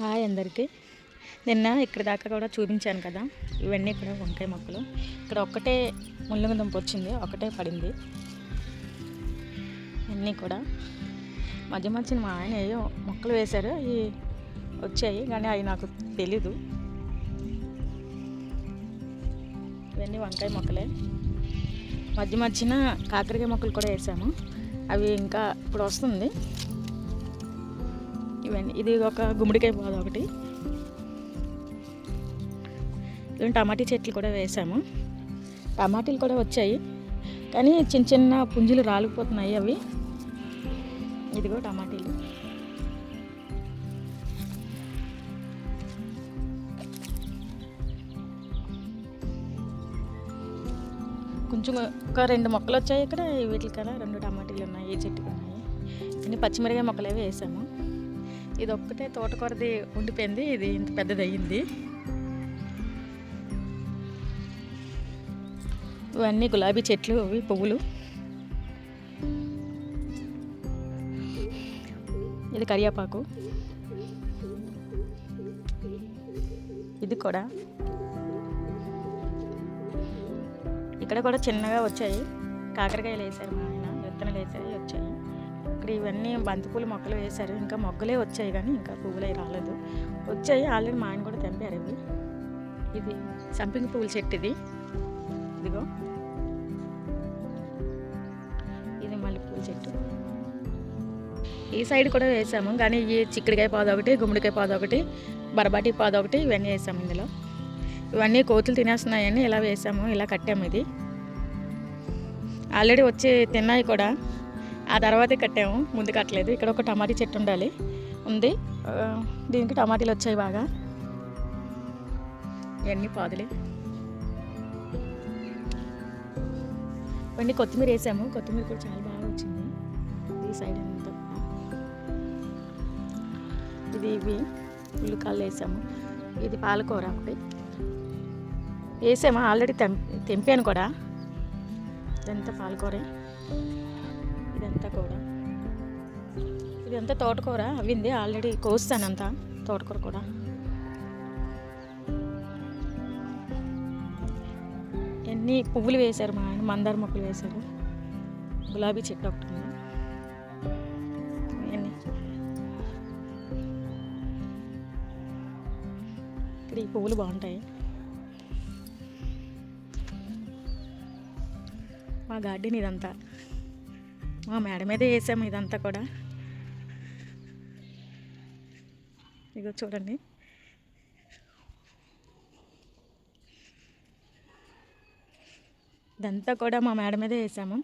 Hi అందరికీ. నిన్న ఇక్కడ దాకా కూడా చూపించాను కదా ఇవన్నీ కూడా వంకాయ మొక్కలు. ఇక్కడ ఒక్కటే ముళ్ళంగి దుంప వచ్చింది ఒకటే పడింది. అన్నీ కూడా. మధ్య మధ్యన మా ఆయన ఏ మొక్కలు వేశారు అవి వచ్చాయి కానీ అవి నాకు తెలీదు. ఇవన్నీ వంకాయ మొక్కలే. మధ్య మధ్యన కాకరకాయ మొక్కలు కూడా వేసాము. అవి ఇంకా ఇప్పుడు వస్తుంది. ఇవన్నీ. ఇది ఒక గుమ్మడికాయ బాధ ఒకటి. టమాటీ చెట్లు కూడా వేసాము. టమాటీలు కూడా వచ్చాయి. కానీ చిన్న చిన్న పుంజులు రాలిపోతున్నాయి అవి. ఇదిగో టమాటీలు. కొంచెం ఒక రెండు మొక్కలు వచ్చాయి ఇక్కడ. వీటికన్నా రెండు టమాటీలు ఉన్నాయి ఈ చెట్టుకు ఉన్నాయి. కానీ పచ్చిమిరకాయ మొక్కలు అవి వేసాము. ఇది ఒక్కటే తోటకూరది ఉండిపోయింది. ఇది ఇంత పెద్దది అయ్యింది ఇవన్నీ గులాబీ చెట్లు ఇవి పువ్వులు. ఇది కరియాపాకు ఇది కూడా. ఇక్కడ కూడా చిన్నగా వచ్చాయి. కాకరకాయలు వేసారు మా ఆయన విత్తనాలు వేసాయి వచ్చాయి. ఇక్కడ ఇవన్నీ బంతిపూలు మొక్కలు వేశారు. ఇంకా మొగ్గలే వచ్చాయి కానీ ఇంకా పువ్వులు అవి రాలేదు. వచ్చాయి ఆల్రెడీ మా ఆయన కూడా తెంపారు ఇవి. ఇది సంపింగ్ పువ్వుల చెట్టు ఇది. ఇదిగో. ఇది మల్లెపూల చెట్టు. ఈ సైడ్ కూడా వేసాము. కానీ ఈ చిక్కుడుకాయ పాదు ఒకటి గుమ్మడికాయ పాదు ఒకటి బరబాటి పాదు ఒకటి ఇవన్నీ వేసాము ఇందులో. ఇవన్నీ కోతులు తినేస్తున్నాయని ఇలా వేసాము. ఇలా కట్టాము ఇది. ఆల్రెడీ వచ్చి తిన్నాయి కూడా. ఆ తర్వాతే కట్టాము. ముందు కట్టలేదు. ఇక్కడ ఒక టమాటీ చెట్టు ఉండాలి. ఉంది. దీనికి టమాటీలు వచ్చాయి బాగా. ఇవన్నీ పాదులే. ఇవన్నీ కొత్తిమీర వేసాము. కొత్తిమీర కూడా చాలా బాగా వచ్చింది. ఈ సైడ్ అంతా. ఇది ఇవి. ఉల్లికాయలు వేసాము. ఇది పాలకూర ఒకటి. వేసాము. ఆల్రెడీ తెం తెంపాను కూడా. ఇదంతా పాలకూరే. ఇదంతా కూడా. ఇదంతా తోటకూర అవింది ఆల్రెడీ కోస్తానంతా తోటకూర కూడా. ఎన్ని పువ్వులు వేశారు మా ఆయన మందార మొక్కలు వేశారు. గులాబీ చెట్టు ఒకటి ఉంది. ఇక్కడ ఈ పువ్వులు బాగుంటాయి. మా గార్డెన్ ఇదంతా. మా మేడ మీదే వేసాము ఇదంతా కూడా. ఇగో చూడండి. ఇదంతా కూడా మా మేడ మీదే వేసాము